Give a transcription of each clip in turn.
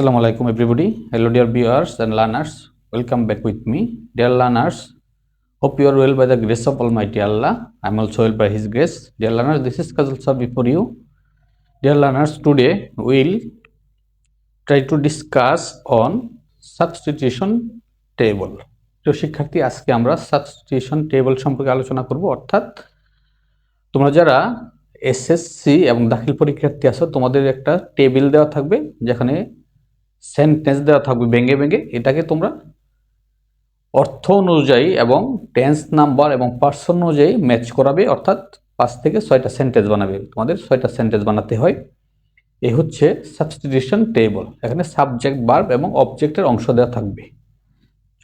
Assalamu alaikum everybody. Hello dear viewers and learners. Welcome back with me. Dear learners, hope you are well by the grace of Almighty Allah. I am also well by His grace. Dear learners, this is Kazal Sir before you. Dear learners, today we will try to discuss on substitution table. তো শিক্ষার্থী আজকে আমরা substitution table সম্পর্কে আলোচনা করব অর্থাৎ তোমরা যারা এসএসসি এবং দাখিল পরীক্ষার্থী আছো তোমাদের একটা টেবিল দেওয়া থাকবে যেখানে সেন্টেন্স দেওয়া থাকবে ভেঙে ভেঙে, এটাকে তোমরা অর্থ অনুযায়ী এবং টেন্স নাম্বার এবং পার্সন অনুযায়ী ম্যাচ করাবে, অর্থাৎ পাঁচ থেকে ছয়টা সেন্টেন্স বানাবে। তোমাদের ছয়টা সেন্টেন্স বানাতে হয়। এই হচ্ছে সাবস্টিটিউশন টেবল এখানে সাবজেক্ট বার্ব এবং অবজেক্টের অংশ দেওয়া থাকবে।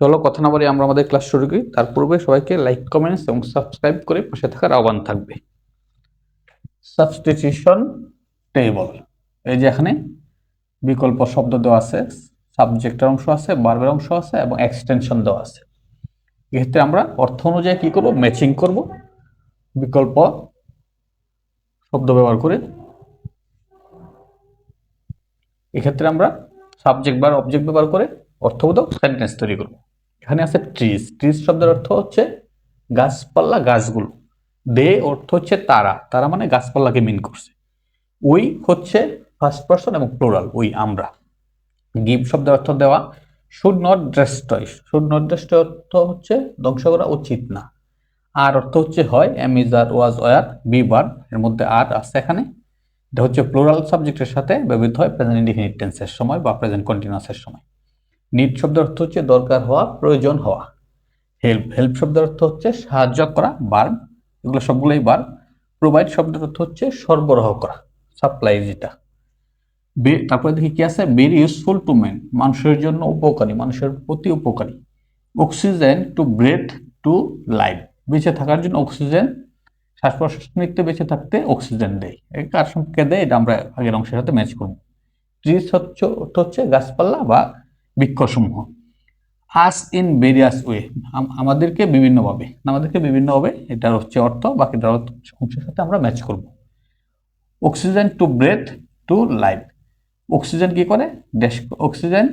চলো কথা না বলে আমরা আমাদের ক্লাস শুরু করি। তার পূর্বে সবাইকে লাইক কমেন্টস এবং সাবস্ক্রাইব করে পাশে থাকার আহ্বান থাকবে। সাবস্টিটিউশন টেবল এই যে এখানে বিকল্প শব্দ দেওয়া আছে সাবজেক্টের অংশ আছে বার্বের অংশ আছে এবং এক্সটেনশন দেওয়া আছে। এক্ষেত্রে আমরা অর্থ অনুযায়ী কি করব? ম্যাচিং করব। বিকল্প শব্দ ব্যবহার করে। এক্ষেত্রে আমরা সাবজেক্ট বা অবজেক্ট ব্যবহার করে অর্থবোধক সেন্টেন্স তৈরি করব। এখানে আছে ট্রিজ ট্রিজ শব্দের অর্থ হচ্ছে গাছপাল্লা গাছগুলো। দে অর্থ হচ্ছে তারা। তারা মানে গাছপাল্লাকে মিন করছে। ওই হচ্ছে ফার্স্ট পার্সন এবং প্লোরাল ওই আমরা। গিভ শব্দের অর্থ দেওয়া should not destroy should not destroy অর্থ হচ্ছে ধ্বংস করা উচিত না। আর অর্থ হচ্ছে হয় am is are was were be been এর মধ্যে আর আছে এখানে। এটা হচ্ছে প্লোরাল সাবজেক্টের সাথে ব্যবহৃত হয় প্রেজেন্ট ইন্ডিফিনিট টেন্সের সময় বা প্রেজেন্ট কন্টিনিউয়াসের সময়। নিড শব্দের অর্থ হচ্ছে দরকার হওয়া, প্রয়োজন হওয়া। হেল্প হেল্প শব্দের অর্থ হচ্ছে সাহায্য করা বার এগুলো সবগুলোই বার প্রোভাইড শব্দের অর্থ হচ্ছে সরবরাহ করা সাপ্লাই যেটা। তারপরে দেখি কি আছে? ভেরি ইউজফুল টু ম্যান মানুষের জন্য উপকারী, মানুষের প্রতি উপকারী। Oxygen to breathe to life বেঁচে থাকার জন্য অক্সিজেন শ্বাস প্রশ্বাস নিতে বেঁচে থাকতে অক্সিজেন দেয়। কার সঙ্গে দেয়? এটা আমরা আগের অংশের সাথে ম্যাচ করব ট্রিজ হচ্ছে হচ্ছে গাছপালা বা বৃক্ষসমূহ। আস ইন ভেরিয়াস ওয়ে আমাদেরকে বিভিন্নভাবে আমাদেরকে বিভিন্নভাবে এটার হচ্ছে অর্থ, বাকিটার অংশের সাথে আমরা ম্যাচ করব। Oxygen to breathe to life oxygen কি করে? Dash oxygen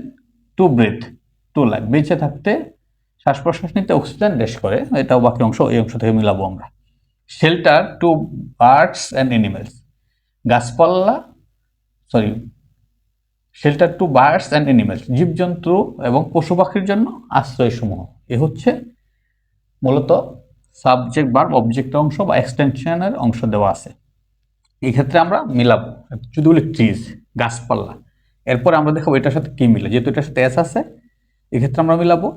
to breathe to life বেঁচে থাকতে, শ্বাস প্রশ্বাস নিতে অক্সিজেন ড্যাশ করে, এটাও বাকি অংশ, এই অংশ থেকে মিলাবো আমরা। Shelter to birds and animals গাছপাল্লা sorry shelter to birds and animals জীবজন্তু এবং পশু পাখির জন্য আশ্রয়সমূহ। এ হচ্ছে মূলত সাবজেক্ট বা অবজেক্টের অংশ বা এক্সটেনশনের অংশ দেওয়া আছে। এক্ষেত্রে আমরা মিলাবো। যদি বলি ট্রিজ গাছপাল্লা এরপর আমরা দেখাবো এটার সাথে কি মিলে। যেহেতু এটার সাথে এস আছে, এক্ষেত্রে আমরা মিলাবো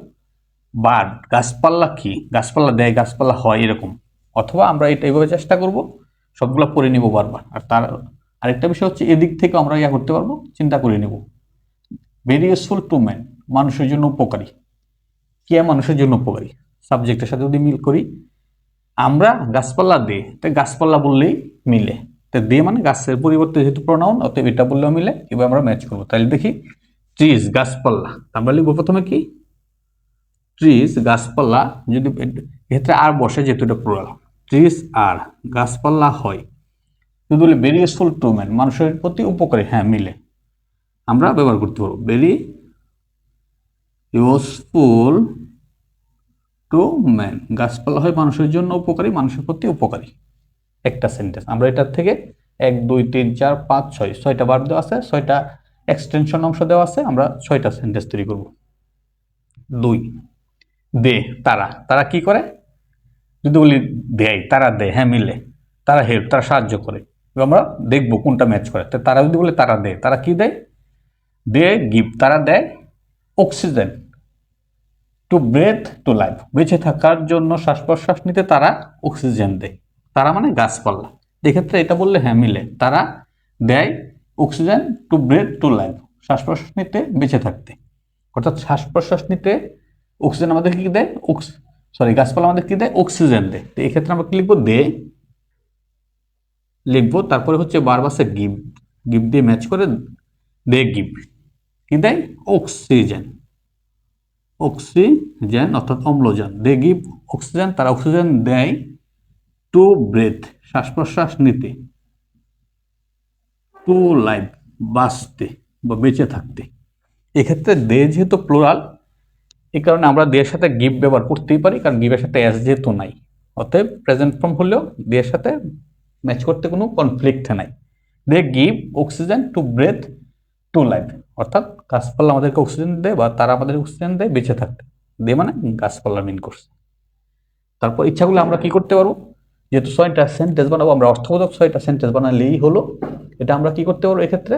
বার্ড। গাছপাল্লা কি? গাছপাল্লা দেয় গাছপাল্লা হয় এরকম। অথবা আমরা এটা এইভাবে চেষ্টা করব, সবগুলো পড়ে নিব বারবার। আর তার আরেকটা বিষয় হচ্ছে, এদিক থেকে আমরা ইয়া করতে পারব, চিন্তা করে নেব। ভেরি ইউজফুল টু ম্যান মানুষের জন্য উপকারী। কে মানুষের জন্য উপকারী? সাবজেক্টের সাথে যদি মিল করি, আমরা গাছপাল্লা দে তাই গাছপাল্লা বললেই মিলে। দে মানে গাছের পরিবর্তে যেহেতু প্রোনাউন অতএব এটা বললেও মিলে, এবার আমরা ম্যাচ করব। তাহলে দেখি ট্রিজ গাছপাল্লা আমরা লিখব প্রথমে কি? ট্রিজ গাছপাল্লা যদি এক্ষেত্রে আর বসে যেহেতু এটা প্লুরাল ট্রিজ আর গাছপাল্লা হয়। যদি বলি ভেরি ইউজফুল টু ম্যান মানুষের প্রতি উপকারী হ্যাঁ মিলে। আমরা ব্যবহার করতে পারব। ভেরি ইউজফুল টু ম্যান গাছপালা হয় মানুষের জন্য উপকারী, মানুষের প্রতি উপকারী। একটা সেন্টেন্স আমরা এটার থেকে এক, দুই, তিন, চার, পাঁচ, ছয়, ছয়টা বার দেওয়া আছে, ছয়টা এক্সটেনশন অংশ দেওয়া আছে, আমরা ছয়টা সেন্টেন্স তৈরি করব। দুই, দে, তারা। তারা কি করে? যদি বলি দেয়, তারা দেয় হ্যাঁ মিলে। তারা হেল্প তারা সাহায্য করে। আমরা দেখব কোনটা ম্যাচ করে। তো তারা যদি বলে তারা দেয় তারা কি দেয়? দে গিভ তারা দেয় oxygen to breathe to life বেঁচে থাকার জন্য শ্বাস প্রশ্বাস নিতে তারা অক্সিজেন দেয়। তারা মানে গাছপাল্লা এক্ষেত্রে এটা বললে হ্যাঁ মিলে। তারা দেয় oxygen to breathe to life শ্বাস প্রশ্বাস নিতে বেঁচে থাকতে। অর্থাৎ শ্বাস প্রশ্বাস নিতে অক্সিজেন আমাদের কি দেয়? সরি গাছপালা আমাদের কি দেয়? অক্সিজেন দেয়। তো এক্ষেত্রে আমরা কি লিখব? দে। লিখব, তারপরে হচ্ছে বারবাসে গিভ গিভ দিয়ে ম্যাচ করে দে গিভ কি দেয়? অক্সিজেন অক্সিজেন অর্থাৎ অম্লজান। দে গিভ অক্সিজেন তারা অক্সিজেন দেয় টু ব্রেথ শ্বাস প্রশ্বাস নিতে। টু লাইফ বাঁচতে বা বেঁচে থাকতে। এক্ষেত্রে দে যেহেতু প্লোরাল এই কারণে আমরা দের সাথে গিভ ব্যবহার করতেই পারি, কারণ গিভের সাথে অ্যাস যেহেতু নাই। অতএব প্রেজেন্ট ফর্ম হলেও দের সাথে ম্যাচ করতে কোনো কনফ্লিক্ট নাই। They give oxygen to breathe to life অর্থাৎ গাছপালা আমাদেরকে অক্সিজেন দেয় বা তারা আমাদের অক্সিজেন দেয়, বেঁচে থাকতে। দে মানে গাছপালা মিন করছে। তারপর ইচ্ছাগুলো আমরা কি করতে পারব? যেহেতু ছয়টা সেন্টেন্স বানাবো, আমরা অর্থবোধক ছয়টা সেন্টেন্স বানালেই হলো। এটা আমরা কি করতে পারব এক্ষেত্রে?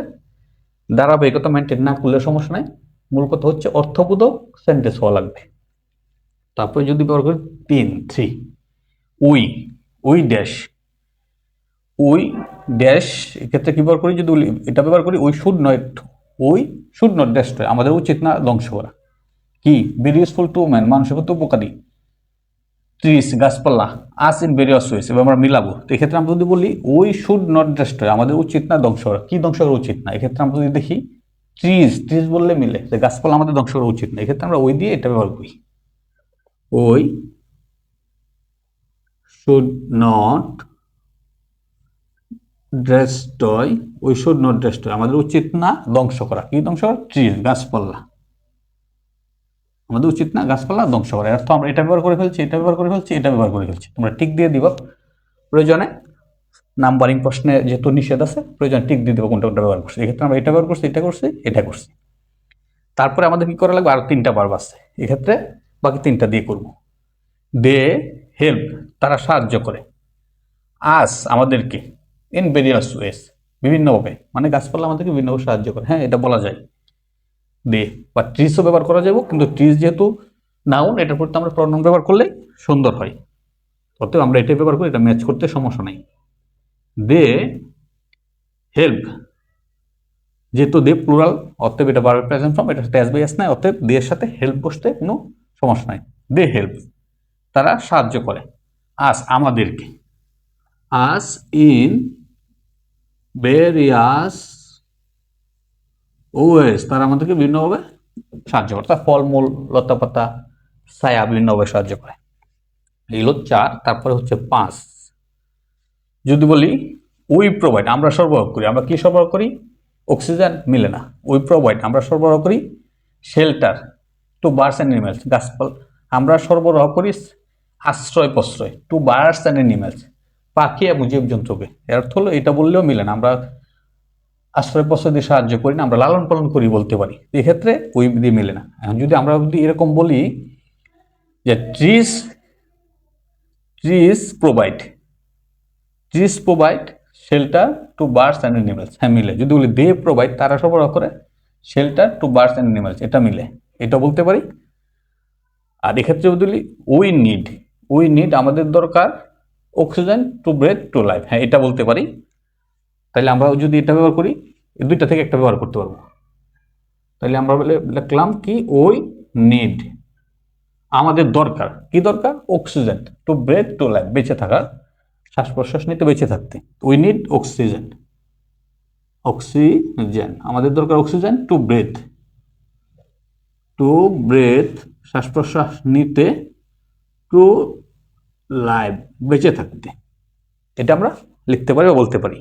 ধারাবাহিকতা মেনটেন না করলে সমস্যা নাই। মূল কথা হচ্ছে অর্থবোধক সেন্টেন্স হওয়া লাগবে। তারপরে যদি ব্যবহার করি, তিন three we we dash we dash এক্ষেত্রে কি ব্যবহার করি? যদি এটা ব্যবহার করি, we should not we should not dash আমাদের উচিত না ধ্বংস করা। কি? ভেরি ইউজফুল টু ম্যান মানুষের প্রতি উপকারী। ত্রিশ গাছপালা আস ইন ভেরিয়াস ওয়েস এবার আমরা মিলাবো। তো এক্ষেত্রে আমরা যদি বলি, ওই শুড নট ডেস্ট্রয় আমাদের উচিত না ধ্বংস করা কি ধ্বংস করা উচিত না? এক্ষেত্রে আমরা যদি দেখি ট্রিজ ট্রিজ বললে মিলে, যে গাছপালা আমাদের ধ্বংস করা উচিত না। এক্ষেত্রে আমরা ওই দিয়ে এটা ব্যবহার করি। We should not destroy we should not destroy আমাদের উচিত না ধ্বংস করা। কি ধ্বংস? করা ট্রিজ গাছপালা। আমাদের উচিত না গাছপালা ধ্বংস করা। অর্থ আমরা এটা ব্যবহার করে ফেলছি, এটা ব্যবহার করে ফেলছি, এটা ব্যবহার করে ফেলছি। তোমরা টিক দিয়ে দিবা। প্রয়োজনে নাম্বারিং প্রশ্নে যেহেতু নিষেধ আছে, প্রয়োজনে টিক দিয়ে দেবো কোনটা কোনটা ব্যবহার করছি। এক্ষেত্রে আমরা এটা ব্যবহার করছি, এটা করছি এটা করছি। তারপরে আমাদের কী করা লাগবে? আরও তিনটা বার্ব আছে। এক্ষেত্রে বাকি তিনটা দিয়ে করব। দে, হেল্প, তারা সাহায্য করে। আস, আমাদেরকে ইন ভেরিয়াস ওয়েস, বিভিন্নভাবে। মানে গাছপালা আমাদেরকে বিভিন্নভাবে সাহায্য করে। হ্যাঁ এটা বলা যায়। দে বা ট্রিজও ব্যবহার করা যাবে কিন্তু ট্রিজ যেহেতু নাউন এটার প্রতি আমরা প্রনাউন ব্যবহার করলে সুন্দর হয়। অতএব আমরা এটাই ব্যবহার করি, এটা ম্যাচ করতে সমস্যা নেই। দে হেল্প যেহেতু দে প্লুরাল অতএব এটা বারবার প্রেজেন্ট ফর্ম এটা সাথে বাই এস নাই, অতএব দের সাথে হেল্প বসতে কোনো সমস্যা নাই। দে হেল্প তারা সাহায্য করে। আস আমাদেরকে আস ইন ভেরিয়াস ওয়েস তারা আমাদেরকে বিভিন্নভাবে সাহায্য করে তার ফলমূল, লতাপাতা, ছায়া বিভিন্নভাবে সাহায্য করে। এগুলো চার, তারপরে হচ্ছে পাঁচ। যদি বলি উই প্রোভাইড আমরা সরবরাহ করি, আমরা কি সরবরাহ করি? অক্সিজেন মিলে না। উই প্রোভাইড আমরা সরবরাহ করি, shelter to birds and animals গাছপাল। আমরা সরবরাহ করি আশ্রয় প্রশ্রয়, টু বার্ডস অ্যান্ড এনিমেলস পাখি এবং জীবজন্তুকে। এর অর্থ হলো, এটা বললেও মিলে না। আমরা আশ্রয় প্রশ্রয় দিয়ে সাহায্য করি না, আমরা লালন পালন করি বলতে পারি। এক্ষেত্রে ওই দিয়ে মিলে না। এখন যদি আমরা যদি এরকম বলি যে trees trees provide trees provide shelter to birds and animals হ্যাঁ মিলে। যদি বলি দে প্রোভাইড তারা সরবরাহ করে। Shelter to birds and animals এটা মিলে। এটা বলতে পারি। আর এক্ষেত্রে যদি বলি উই নিড উই নিড আমাদের দরকার oxygen to breathe to life হ্যাঁ এটা বলতে পারি। তাহলে আমরা যদি এটা ব্যবহার করি এই দুইটা থেকে একটা ব্যবহার করতে পারব। তাহলে আমরা লিখলাম কি? ওই নিড আমাদের দরকার। কি দরকার? Oxygen to breathe to life বেঁচে থাকার। শ্বাস প্রশ্বাস নিতে, বেঁচে থাকতে। উই নিড অক্সিজেন অক্সিজেন আমাদের দরকার oxygen to breathe to breathe শ্বাস প্রশ্বাস নিতে টু লাইফ বেঁচে থাকতে। এটা আমরা লিখতে পারি বা বলতে পারি।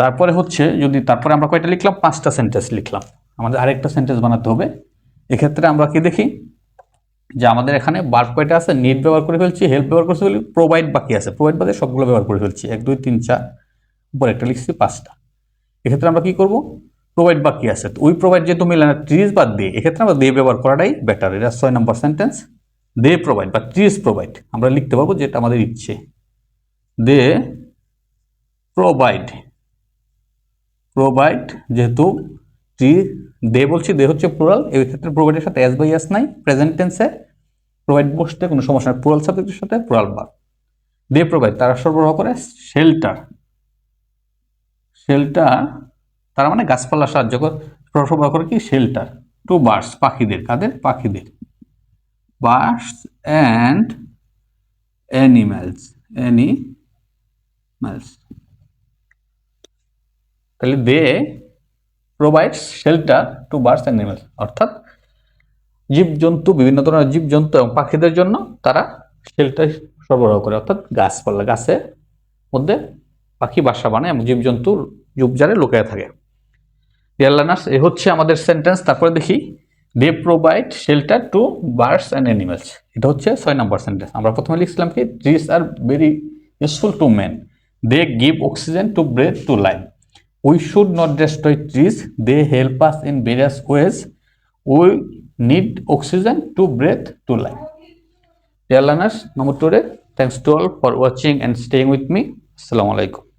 তারপরে হচ্ছে যদি, তারপরে আমরা কয়টা লিখলাম? পাঁচটা সেন্টেন্স লিখলাম। আমাদের আরেকটা সেন্টেন্স বানাতে হবে। এক্ষেত্রে আমরা কি দেখি? যে আমাদের এখানে বার কয়টা আছে? নিট ব্যবহার করে ফেলছি হেল্প ব্যবহার করে ফেলি প্রোভাইড বাকি আছে। প্রোভাইড বাদে সবগুলো ব্যবহার করে ফেলছি। এক, দুই, তিন, চার, উপর একটা লিখছি, পাঁচটা। এক্ষেত্রে আমরা কি করব? প্রোভাইড বাকি আছে। তো ওই প্রোভাইড যেহেতু মিলে না ট্রিজ বাদ দিয়ে, এক্ষেত্রে আমরা দে ব্যবহার করাটাই বেটার এটা ছয় নম্বর সেন্টেন্স দে প্রোভাইড বা ট্রিজ প্রোভাইড আমরা লিখতে পারব যেটা আমাদের ইচ্ছে। দে প্রোভাইড প্রোভাইড যেহেতু টি দে বলছি দে হচ্ছে প্লুরাল এই ক্ষেত্রে প্রোভাইডের সাথে এস বাই এস নাই প্রেজেন্ট টেন্সে প্রোভাইড বসতে কোনো সমস্যা নেই প্লুরাল সাবজেক্টের সাথে প্লুরাল বার দে প্রোভাইড তারা সরবরাহ করে শেল্টার শেল্টার তারা মানে গাছপালা সাহায্য করে, সরবরাহ করে কি? শেল্টার টু বার্ডস পাখিদের, কাদের? পাখিদের। বার্ডস অ্যান্ড অ্যানিম্যালস অ্যানিম্যালস তাহলে they provides shelter to birds and animals অর্থাৎ জীবজন্তু, বিভিন্ন ধরনের জীবজন্তু এবং পাখিদের জন্য তারা শেল্টার সরবরাহ করে। অর্থাৎ গাছপালা, গাছের মধ্যে পাখি বাসা বানায় এবং জীবজন্তু ঝুপঝাড়ে লুকিয়ে থাকে। ডিয়ার লার্নার্স এ হচ্ছে আমাদের সেন্টেন্স তারপরে দেখি they provide shelter to birds and animals এটা হচ্ছে ছয় নম্বর সেন্টেন্স আমরা প্রথমে লিখছিলাম কি trees are very useful to man they give oxygen to breathe to life we should not destroy trees they help us in various ways we need oxygen to breathe to life Dear learners, number today, thanks to all for watching and staying with me. Assalamu alaikum.